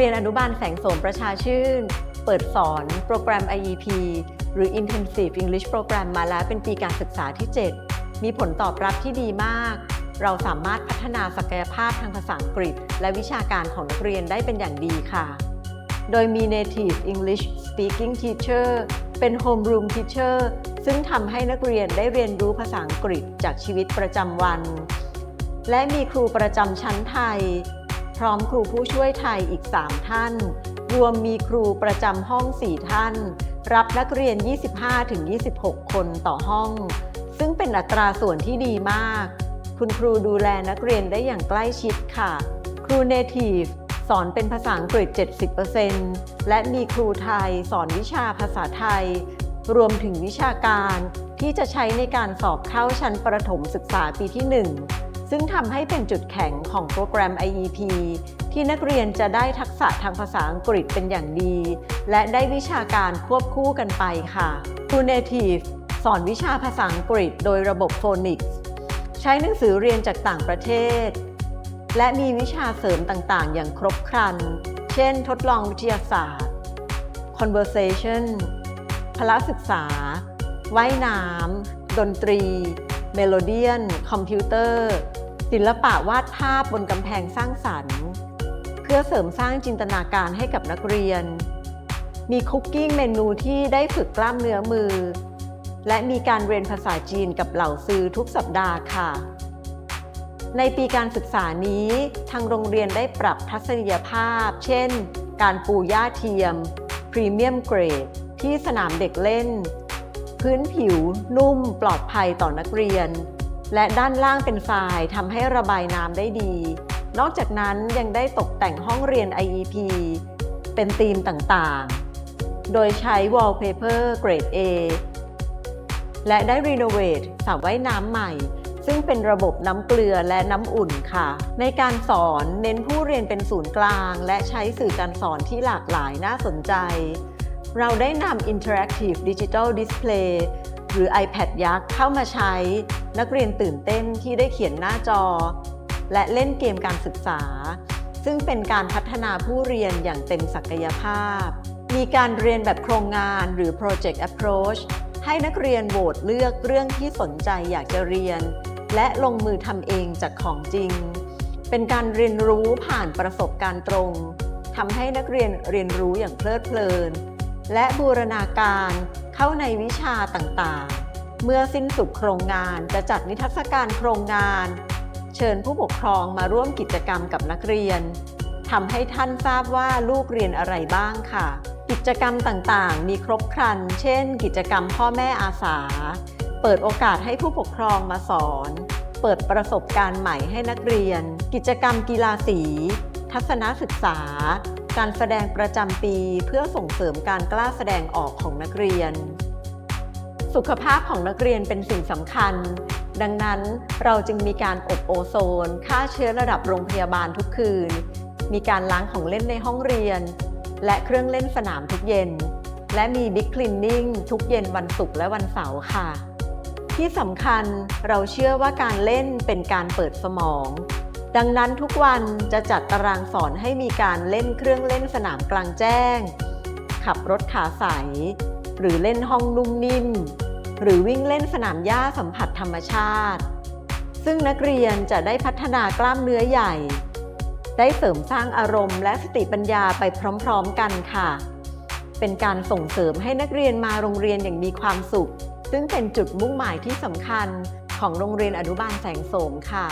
เรียนอนุบาลแสงโสมประชาชื่น เปิดสอนโปรแกรม IEP หรือ Intensive English Program มาแล้วเป็นปีการศึกษาที่ 7 มีผลตอบรับที่ดีมาก เราสามารถพัฒนาศักยภาพทางภาษาอังกฤษ และวิชาการของนักเรียนได้เป็นอย่างดีค่ะ โดยมี Native English Speaking Teacher เป็น Homeroom Teacher ซึ่งทำให้นักเรียนได้เรียนรู้ภาษาอังกฤษจากชีวิตประจำวัน และมีครูประจำชั้นไทย พร้อมครูผู้ช่วยไทยอีก 3 ท่าน รวมมีครูประจำห้อง 4 ท่าน รับนักเรียน 25-26 คนต่อห้อง ซึ่งเป็นอัตราส่วนที่ดีมาก คุณครูดูแลนักเรียนได้อย่างใกล้ชิดค่ะ ครู Native สอนเป็นภาษาอังกฤษ 70%และมีครูไทยสอนวิชาภาษาไทย รวมถึงวิชาการที่จะใช้ในการสอบเข้าชั้นประถมศึกษาปีที่ 1 ซึ่งทำให้เป็นจุดแข็งของโปรแกรม IEP ที่นักเรียนจะได้ทักษะทางภาษาอังกฤษเป็นอย่างดี และได้วิชาการควบคู่กันไปค่ะครู Native สอนวิชาภาษาอังกฤษโดยระบบ Phonics ใช้หนังสือเรียนจากต่างประเทศ และมีวิชาเสริมต่างๆ อย่างครบครัน เช่น ทดลองวิทยาศาสตร์ conversation พละศึกษา ว่ายน้ำ ดนตรี เมโลเดียน คอมพิวเตอร์ ศิลปะวาดภาพบนกำแพงสร้างสรรค์ เพื่อเสริมสร้างจินตนาการให้กับนักเรียน มีคุกกิ้งเมนูที่ได้ฝึกกล้ามเนื้อมือ และมีการเรียนภาษาจีนกับเหล่าซื้อทุกสัปดาห์ค่ะ ในปีการศึกษานี้ ทางโรงเรียนได้ปรับทัศนียภาพ เช่น การปูหญ้าเทียมพรีเมียมเกรดที่สนามเด็กเล่น พื้นผิวนุ่มปลอดภัยต่อนักเรียน และด้านล่างเป็นทรายทำให้ระบายน้ำได้ดี นอกจากนั้นยังได้ตกแต่งห้องเรียน IEP เป็นธีมต่างๆ โดยใช้ wallpaper เกรด A และได้รีโนเวทสระว่ายน้ำใหม่ ซึ่งเป็นระบบน้ำเกลือและน้ำอุ่นค่ะ ในการสอนเน้นผู้เรียนเป็นศูนย์กลาง และใช้สื่อการสอนที่หลากหลายน่าสนใจ เราได้นำ Interactive Digital Display หรือ iPad ยักษ์เข้ามาใช้ นักเรียนตื่นเต้นที่ได้เขียนหน้าจอ และเล่นเกมการศึกษา ซึ่งเป็นการพัฒนาผู้เรียนอย่างเต็มศักยภาพ มีการเรียนแบบโครงงานหรือ Project Approach ให้นักเรียนโหวตเลือกเรื่องที่สนใจอยากจะเรียน และลงมือทำเองจากของจริง เป็นการเรียนรู้ผ่านประสบการณ์ตรงทำให้นักเรียนเรียนรู้อย่างเพลิดเพลิน และบูรณาการเข้าในวิชาต่างๆ เมื่อสิ้นสุดโครงงานจะจัดนิทรรศการโครงงาน เชิญผู้ปกครองมาร่วมกิจกรรมกับนักเรียนทำให้ท่านทราบว่าลูกเรียนอะไรบ้างค่ะ กิจกรรมต่างๆ มีครบครัน เช่น กิจกรรมพ่อแม่อาสา เปิดโอกาสให้ผู้ปกครองมาสอน เปิดประสบการณ์ใหม่ให้นักเรียน กิจกรรมกีฬาสี ทัศนศึกษา การแสดงประจำปีเพื่อส่งเสริมการกล้าแสดงออกของนักเรียน สุขภาพของนักเรียนเป็นสิ่งสำคัญ ดังนั้นเราจึงมีการอบโอโซน ฆ่าเชื้อระดับโรงพยาบาลทุกคืน มีการล้างของเล่นในห้องเรียน และเครื่องเล่นสนามทุกเย็น และมีบิ๊กคลีนนิ่งทุกเย็นวันศุกร์และวันเสาร์ค่ะ ที่สำคัญเราเชื่อว่าการเล่นเป็นการเปิดสมอง ดังนั้นทุกวันจะจัดตารางสอนให้มีการเล่นเครื่องเล่นสนามกลางแจ้ง ขับรถขาใส หรือเล่นห้องนุ่มนิ่ม หรือวิ่งเล่นสนามหญ้าสัมผัสธรรมชาติ ซึ่งนักเรียนจะได้พัฒนากล้ามเนื้อใหญ่ ได้เสริมสร้างอารมณ์และสติปัญญาไปพร้อมๆกันค่ะ เป็นการส่งเสริมให้นักเรียนมาโรงเรียนอย่างมีความสุข ซึ่งเป็นจุดมุ่งหมายที่สำคัญของโรงเรียนอนุบาลแสงโสมค่ะ